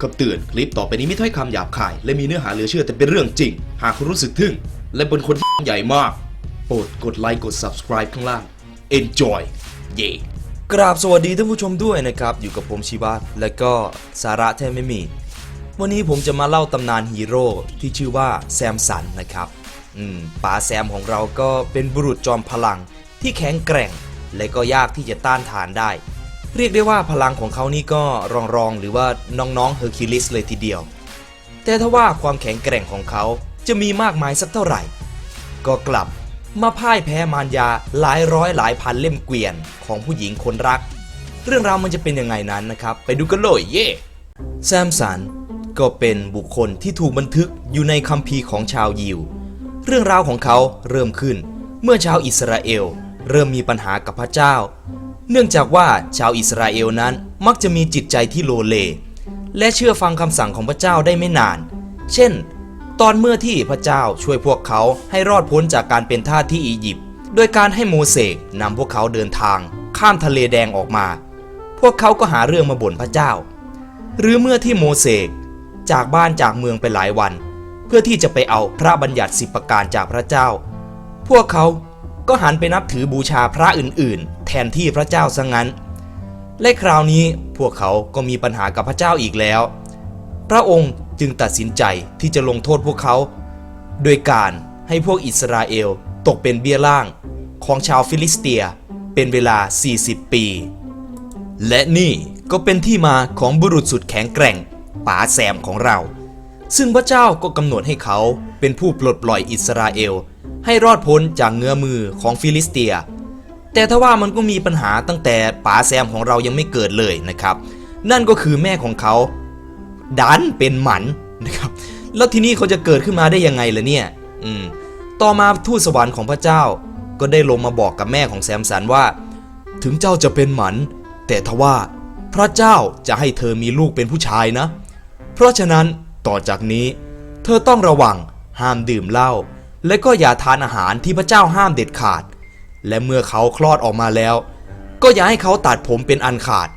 คำเตือนคลิปต่อไปนี้ไม่ถ้อยคำหยาบคาย และมีเนื้อหาเหลือเชื่อแต่เป็นเรื่องจริง หากคุณรู้สึกทึ่ง และเป็นคนใหญ่มาก โปรดกดไลค์กด subscribe ข้างล่าง enjoy เย่กราบสวัสดีท่านผู้ชมด้วยนะครับ อยู่กับผมชีวะและก็สาระแทบไม่มี วันนี้ผมจะมาเล่าตำนานฮีโร่ที่ชื่อว่าแซมสันนะครับอืมป๋าแซมของเราก็เป็นบุรุษจอมพลังที่แข็งแกร่ง และก็ยากที่จะต้านทานได้ เรียกได้ว่าพลังของเขานี่ก็รองรองๆ หรือว่าน้องๆเฮอร์คิวลิสเลยทีเดียว แต่ถ้าว่าความแข็งแกร่งของเขาจะมีมากมายสักเท่าไหร่ ก็กลับมาพ่ายแพ้มารยาหลายร้อยหลายพันเล่มเกวียนของผู้หญิงคนรัก เรื่องราวมันจะเป็นยังไงนั้นนะครับ ไปดูกันเลยเย่แซมสันก็เป็นบุคคลที่ถูกบันทึกอยู่ในคัมภีร์ของชาวยิว เรื่องราวของเขาเริ่มขึ้นเมื่อชาวอิสราเอล เริ่มมีปัญหากับพระเจ้า เนื่องจากว่าชาวอิสราเอลนั้นมักจะมีจิตใจที่โลเล และเชื่อฟังคำสั่งของพระเจ้าได้ไม่นาน เช่น ตอนเมื่อที่พระเจ้าช่วยพวกเขาให้รอดพ้นจากการเป็นทาสที่อียิปต์โดยการให้โมเสสนำพวกเขาเดินทาง ข้ามทะเลแดงออกมา พวกเขาก็หาเรื่องมาบ่นพระเจ้า หรือเมื่อที่โมเสสจากบ้านจากเมืองไปหลายวัน เพื่อที่จะไปเอาพระบัญญัติสิบประการจากพระเจ้า พวกเขาก็หันไปนับถือบูชาพระอื่นๆ แทนที่พระเจ้าซะงั้น และคราวนี้พวกเขาก็มีปัญหากับพระเจ้าอีกแล้ว พระองค์จึงตัดสินใจที่จะลงโทษพวกเขา โดยการให้พวกอิสราเอลตกเป็นเบี้ยล่างของชาวฟิลิสเตียเป็นเวลา 40 ปี และนี่ก็เป็นที่มาของบุรุษสุดแข็งแกร่งป๋าแซมของเรา ซึ่งพระเจ้าก็กำหนดให้เขาเป็นผู้ปลดปล่อยอิสราเอล ให้รอดพ้นจากเงื้อมือของฟิลิสเตีย แต่ถ้าว่ามันก็มีปัญหาตั้งแต่ป๋าแซมของเรายังไม่เกิดเลยนะครับ นั่นก็คือแม่ของเขาดันเป็นหมันนะครับ แล้วทีนี้เขาจะเกิดขึ้นมาได้ยังไงล่ะเนี่ย อืม ต่อมาทูตสวรรค์ของพระเจ้า ก็ได้ลงมาบอกกับแม่ของแซมสันว่า ถึงเจ้าจะเป็นหมัน แต่ทว่าพระเจ้าจะให้เธอมีลูกเป็นผู้ชายนะ เพราะฉะนั้นต่อจากนี้ เธอต้องระวังห้ามดื่มเหล้าและก็อย่าทานอาหารที่พระเจ้าห้ามเด็ดขาด และเมื่อเขาคลอดออกมาแล้ว ก็อย่าให้เขาตัดผมเป็นอันขาด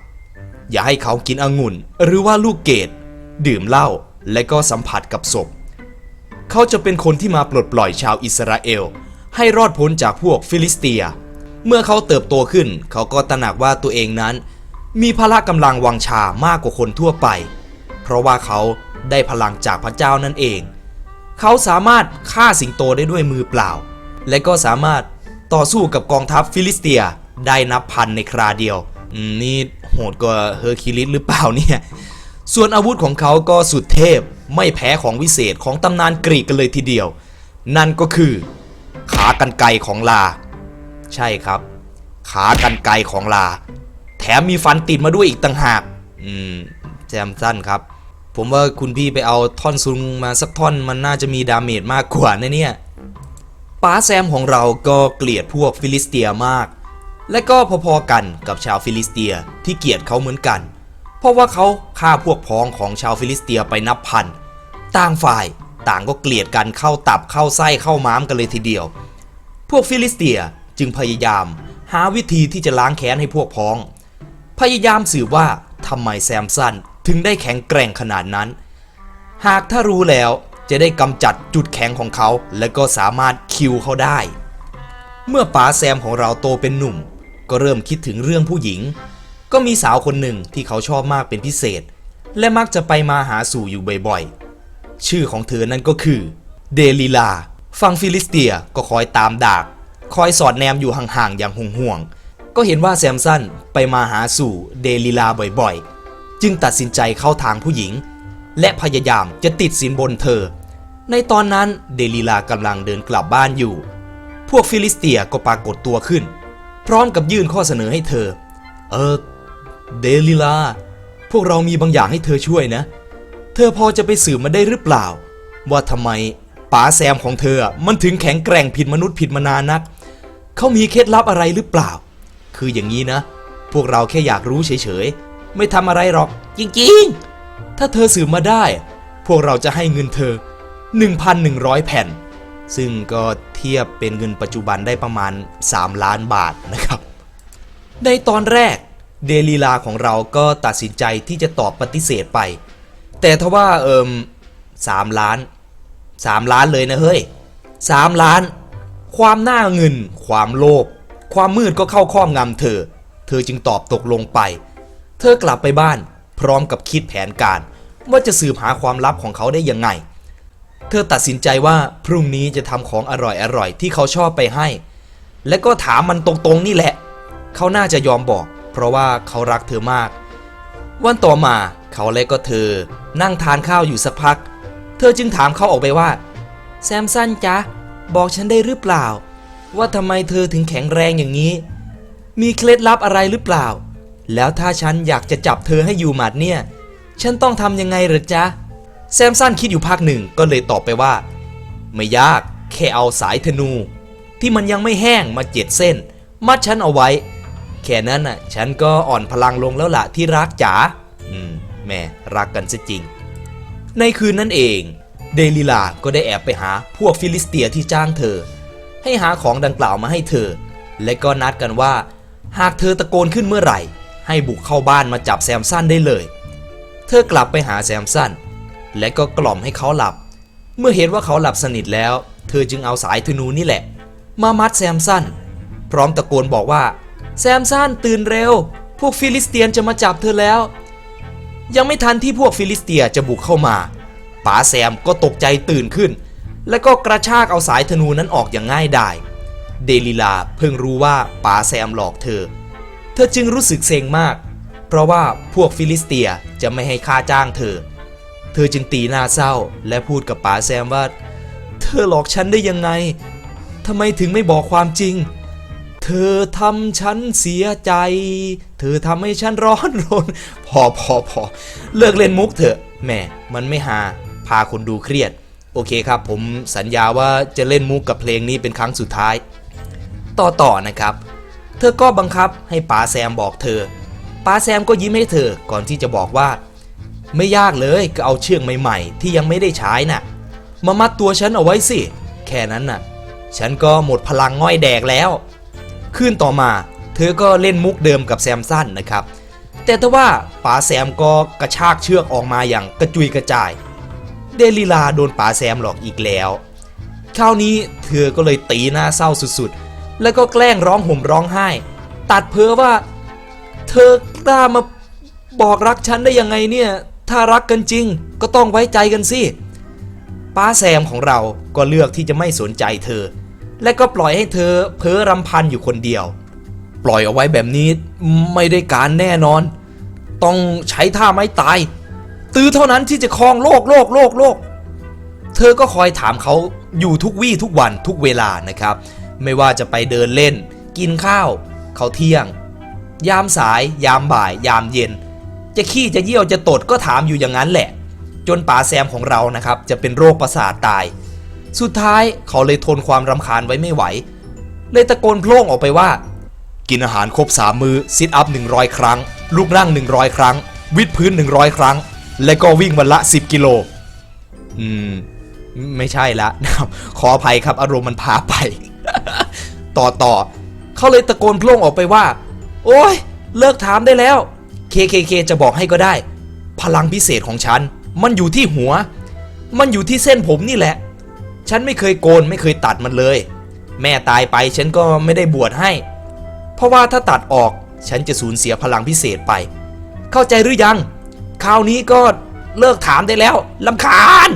อย่าให้เขากินองุ่น หรือว่าลูกเกดดื่มเหล้าและก็สัมผัสกับศพ เขาจะเป็นคนที่มาปลดปล่อยชาวอิสราเอล ให้รอดพ้นจากพวกฟิลิสเตีย เมื่อเขาเติบโตขึ้น เขาก็ตระหนักว่าตัวเองนั้น มีพละกำลังวังชามากกว่าคนทั่วไป เพราะว่าเขาได้พลังจากพระเจ้านั่นเอง เขาสามารถฆ่าสิงโตได้ด้วยมือเปล่า และก็สามารถ ต่อสู้กับกองทัพฟิลิสเตียได้นับพันในคราเดียว นี่โหดกว่าเฮอร์คิลิสหรือเปล่าเนี่ย ส่วนอาวุธของเขาก็สุดเทพไม่แพ้ของวิเศษของตำนานกรีกกันเลยทีเดียว นั่นก็คือ ขากันไกรของลา ใช่ครับ ขากันไกรของลา แถมมีฟันติดมาด้วยอีกต่างหาก อืมแจมสั้นครับ ผมว่าคุณพี่ไปเอาท่อนซุงมาสักท่อนมันน่าจะมีดาเมจมากกว่านะเนี่ย ป้าแซมของเราก็เกลียดพวกฟิลิสเตียมาก และก็พอๆกันกับชาวฟิลิสเตียที่เกลียดเขาเหมือนกัน เพราะว่าเขาฆ่าพวกพ้องของชาวฟิลิสเตียไปนับพัน ต่างฝ่ายต่างก็เกลียดกันเข้าตับเข้าไส้เข้าม้ามกันเลยทีเดียว พวกฟิลิสเตียจึงพยายาม หาวิธีที่จะล้างแค้นให้พวกพ้อง พยายามสืบว่าทำไมแซมสันถึงได้แข็งแกร่งขนาดนั้น หากถ้ารู้แล้ว จะได้กำจัดจุดแข็งของเขา และก็สามารถคิวเขาได้ เมื่อป๋าแซมของเราโตเป็นหนุ่ม ก็เริ่มคิดถึงเรื่องผู้หญิง ก็มีสาวคนหนึ่งที่เขาชอบมากเป็นพิเศษ และมักจะไปมาหาสู่อยู่บ่อยๆ ชื่อของเธอนั่นก็คือเดลิลาฝั่งฟิลิสเตียก็คอยตามดาก คอยสอดแนมอยู่ห่างๆอย่างห่วงๆ ก็เห็นว่าแซมสันไปมาหาสู่เดลิลาบ่อยๆ จึงตัดสินใจเข้าทางผู้หญิง และพยายามจะติดสินบนเธอ ในตอนนั้นเดลิลากำลังเดินกลับบ้านอยู่ พวกฟิลิสเตียก็ปรากฏตัวขึ้น พร้อมกับยื่นข้อเสนอให้เธอ เออเดลิลา พวกเรามีบางอย่างให้เธอช่วยนะ เธอพอจะไปสืบมาได้หรือเปล่า ว่าทำไมป๋าแซมของเธอมันถึงแข็งแกร่งผิดมนุษย์ผิดมนานัก เขามีเคล็ดลับอะไรหรือเปล่า คืออย่างนี้นะ พวกเราแค่อยากรู้เฉยๆ ไม่ทำอะไรหรอก จริงๆ ถ้าเธอสืบมาได้ พวกเราจะให้เงินเธอ 1,100 แผ่น ซึ่งก็เทียบเป็นเงินปัจจุบันได้ประมาณ 3 ล้านบาทนะครับ ในตอนแรกเดลีลาของเราก็ตัดสินใจที่จะตอบปฏิเสธไป แต่ทว่าเอิมสามล้านสามล้านเลยนะเฮ้ยสามล้าน ความหน้าเงิน ความโลภความมืดก็เข้าครอบงำเธอ เธอจึงตอบตกลงไป เธอกลับไปบ้านพร้อมกับคิดแผนการ ว่าจะสืบหาความลับของเขาได้ยังไง เธอตัดสินใจว่าพรุ่งนี้จะทำของอร่อยๆที่เขาชอบไปให้ และก็ถามมันตรงๆนี่แหละ เขาน่าจะยอมบอก เพราะว่าเขารักเธอมาก วันต่อมาเขาและก็เธอ นั่งทานข้าวอยู่สักพัก เธอจึงถามเขาออกไปว่า แซมสันจ๊ะ บอกฉันได้หรือเปล่า ว่าทำไมเธอถึงแข็งแรงอย่างนี้ มีเคล็ดลับอะไรหรือเปล่า แล้วถ้าฉันอยากจะจับเธอให้อยู่หมัดเนี่ย ฉันต้องทำยังไงหรือจ๊ะ แซมสันคิดอยู่พักหนึ่งก็เลยตอบไปว่า ไม่ยากแค่เอาสายธนู ที่มันยังไม่แห้งมาเจ็ดเส้น มัดฉันเอาไว้ แค่นั้นน่ะ ฉันก็อ่อนพลังลงแล้วล่ะที่รักจ๋าอืมแม่รักกันซะจริง ในคืนนั้นเอง เดลิลาก็ได้แอบไปหาพวกฟิลิสเตียที่จ้างเธอ ให้หาของดังกล่าวมาให้เธอ และก็นัดกันว่า หากเธอตะโกนขึ้นเมื่อไหร่ ให้บุกเข้าบ้านมาจับแซมสันได้เลย เธอกลับไปหาแซมสัน และก็กล่อมให้เขาหลับ เมื่อเห็นว่าเขาหลับสนิทแล้ว เธอจึงเอาสายธนูนี่แหละ มามัดแซมสันพร้อมตะโกนบอกว่า แซมสันตื่นเร็ว พวกฟิลิสเตียนจะมาจับเธอแล้ว ยังไม่ทันที่พวกฟิลิสเตียจะบุกเข้ามาป๋าแซมก็ตกใจตื่นขึ้น และก็กระชากเอาสายธนูนั้นออกอย่างง่ายดายเดลิลาเพิ่งรู้ว่าป๋าแซมหลอกเธอ เธอจึงรู้สึกเซ็งมาก เพราะว่าพวกฟิลิสเตียจะไม่ให้ค่าจ้างเธอ ธอจึงตีหน้าเศร้า และพูดกับป๋าแซมว่า เธอหลอกฉันได้ยังไงทำไมถึงไม่บอกความจริง เธอทำฉันเสียใจ เธอทำให้ฉันร้อนรน พอพอพอเลิกเล่นมุกเถอะแหม่มันไม่หา พาคนดูเครียด โอเคครับ ผมสัญญาว่าจะเล่นมุกกับเพลงนี้เป็นครั้งสุดท้าย ต่อต่อนะครับ เธอก็บังคับให้ป๋าแซมบอกเธอป๋าแซมก็ยิ้มให้เธอก่อนที่จะบอกว่า ไม่ยากเลยก็เอาเชือกใหม่ๆ ที่ยังไม่ได้ใช้น่ะ มามัดตัวฉันเอาไว้สิ แค่นั้นน่ะ ฉันก็หมดพลังง่อยแดกแล้วคืนต่อมา เธอก็เล่นมุกเดิมกับแซมสั้นนะครับ แต่ทว่าป๋าแซมก็กระชากเชือกออกมาอย่างกระจุยกระจาย เดลิลาโดนป๋าแซมหลอกอีกแล้วคราวนี้เธอก็เลยตีหน้าเศร้าสุดๆ แล้วก็แกล้งร้องห่มร้องไห้ ตัดเพ้อว่า เธอกล้ามาบอกรักฉันได้ยังไงเนี่ย ถ้ารักกันจริงก็ต้องไว้ใจกันสิ ป้าแซมของเราก็เลือกที่จะไม่สนใจเธอ และก็ปล่อยให้เธอเพ้อรำพันอยู่คนเดียว ปล่อยเอาไว้แบบนี้ไม่ได้การแน่นอน ต้องใช้ท่าไม้ตาย ตื้อเท่านั้นที่จะครองโลกโลกโลกโลก เธอก็คอยถามเขาอยู่ทุกวี่ทุกวันทุกเวลานะครับ ไม่ว่าจะไปเดินเล่น กินข้าว เขาเที่ยง ยามสาย ยามบ่าย ยามเย็น จะขี้จะเยี่ยวจะตดก็ถามอยู่อย่างนั้นแหละ จนป๋าแซมของเรานะครับ จะเป็นโรคประสาทตาย สุดท้ายเขาเลยทนความรำคาญไว้ไม่ไหว เลยตะโกนโพล่งออกไปว่า กินอาหารครบสามมือซิทอัพ100 ครั้ง ลุกนั่ง 100 ครั้ง วิดพื้น 100 ครั้ง และก็วิ่งวันละ 10 กิโล อืม ไม่ใช่ละนะครับขออภัยครับอารมณ์มันพาไป ต่อต่อเขาเลยตะโกนโพล่งออกไปว่า โอ้ยเลิกถามได้แล้ว KKK จะบอกให้ก็ได้ พลังพิเศษของฉัน มันอยู่ที่หัว มันอยู่ที่เส้นผมนี่แหละ ฉันไม่เคยโกนไม่เคยตัดมันเลย แม่ตายไปฉันก็ไม่ได้บวชให้ เพราะว่าถ้าตัดออกฉันจะสูญเสียพลังพิเศษไป เข้าใจหรือยัง คราวนี้ก็เลิกถามได้แล้วลำคาญ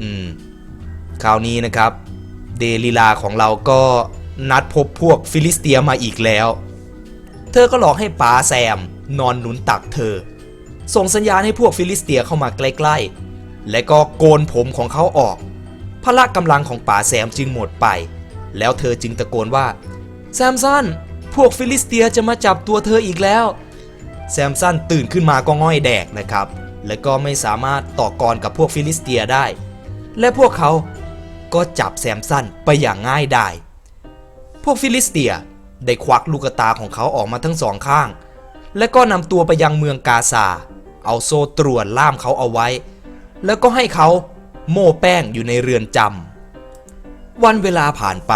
อืม คราวนี้นะครับ เดลิลาของเราก็นัดพบพวกฟิลิสเตียมาอีกแล้ว เธอก็หลอกให้ป๋าแซม นอนหนุนตักเธอ ส่งสัญญาณให้พวกฟิลิสเตียเข้ามาใกล้ๆ และก็โกนผมของเขาออก พละกำลังของป๋าแซมจึงหมดไป แล้วเธอจึงตะโกนว่า แซมสันพวกฟิลิสเตียจะมาจับตัวเธออีกแล้ว แซมสันตื่นขึ้นมาก็ง่อยแดกนะครับ และก็ไม่สามารถต่อกรกับพวกฟิลิสเตียได้ และพวกเขาก็จับแซมสันไปอย่างง่ายดายพวกฟิลิสเตียได้ควักลูกตาของเขาออกมาทั้งสองข้าง และก็นำตัวไปยังเมืองกาซา เอาโซ่ตรวนล่ามเขาเอาไว้ แล้วก็ให้เขาโม่แป้งอยู่ในเรือนจำวันเวลาผ่านไป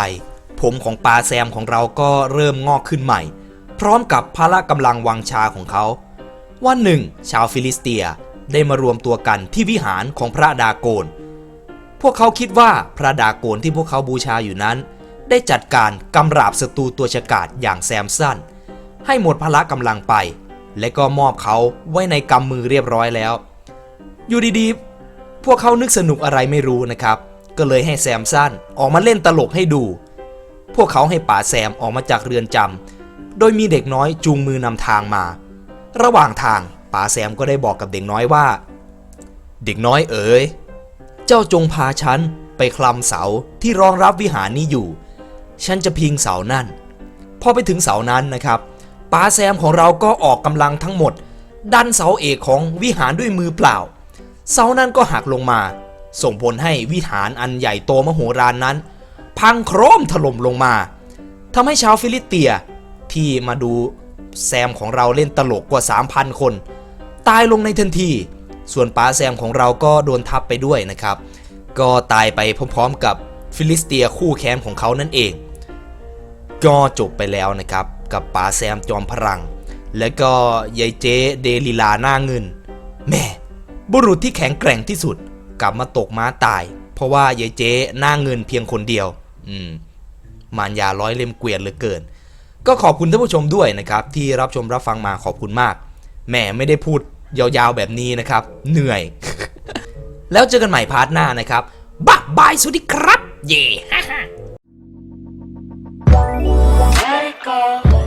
ผมของปาแซมของเราก็เริ่มงอกขึ้นใหม่ พร้อมกับพละกำลังวังชาของเขา วันหนึ่ง ชาวฟิลิสเตียได้มารวมตัวกันที่วิหารของพระดาโกน พวกเขาคิดว่าพระดาโกนที่พวกเขาบูชาอยู่นั้น ได้จัดการกำราบศัตรูตัวฉกาจอย่างแซมสั้น ให้หมดพละกำลังไป และก็มอบเขาไว้ในกำมือเรียบร้อยแล้ว อยู่ดีๆ พวกเขานึกสนุกอะไรไม่รู้นะครับ ก็เลยให้แซมสั้นออกมาเล่นตลกให้ดู พวกเขาให้ป๋าแซมออกมาจากเรือนจำโดยมีเด็กน้อยจูงมือนำทางมา ระหว่างทางป๋าแซมก็ได้บอกกับเด็กน้อยว่า เด็กน้อยเอ๋ยเจ้าจงพาฉันไปคลำเสาที่รองรับวิหารนี้อยู่ ฉันจะพิงเสานั่น พอไปถึงเสานั้นนะครับ ป๋าแซมของเราก็ออกกำลังทั้งหมด ดันเสาเอกของวิหารด้วยมือเปล่า เสานั้นก็หักลงมา ส่งผลให้วิหารอันใหญ่โตมโหฬารนั้น พังโครมถล่มลงมาทำให้ชาวฟิลิเตียที่มาดูแซมของเราเล่นตลกกว่า 3,000 คน ตายลงในทันที ส่วนป๋าแซมของเราก็โดนทับไปด้วยนะครับ ก็ตายไปพร้อมๆกับฟิลิสเตียคู่แค้นของเขานั่นเอง ก็จบไปแล้วนะครับ กับป๋าแซมจอมพลัง และก็ยายเจ๊เดลิลาหน้าเงิน แม่ บุรุษที่แข็งแกร่งที่สุด กลับมาตกม้าตาย เพราะว่ายายเจ๊หน้าเงินเพียงคนเดียว อืมมารยาร้อยเล่มเกวียนเหลือเกิน ก็ขอบคุณท่านผู้ชมด้วยนะครับ ที่รับชมรับฟังมาขอบคุณมากแหม่ไม่ได้พูดยาวๆแบบนี้นะครับ เหนื่อย แล้วเจอกันใหม่พาร์ทหน้านะครับบ๊ายบายสวัสดีครับ เย่ Let it go.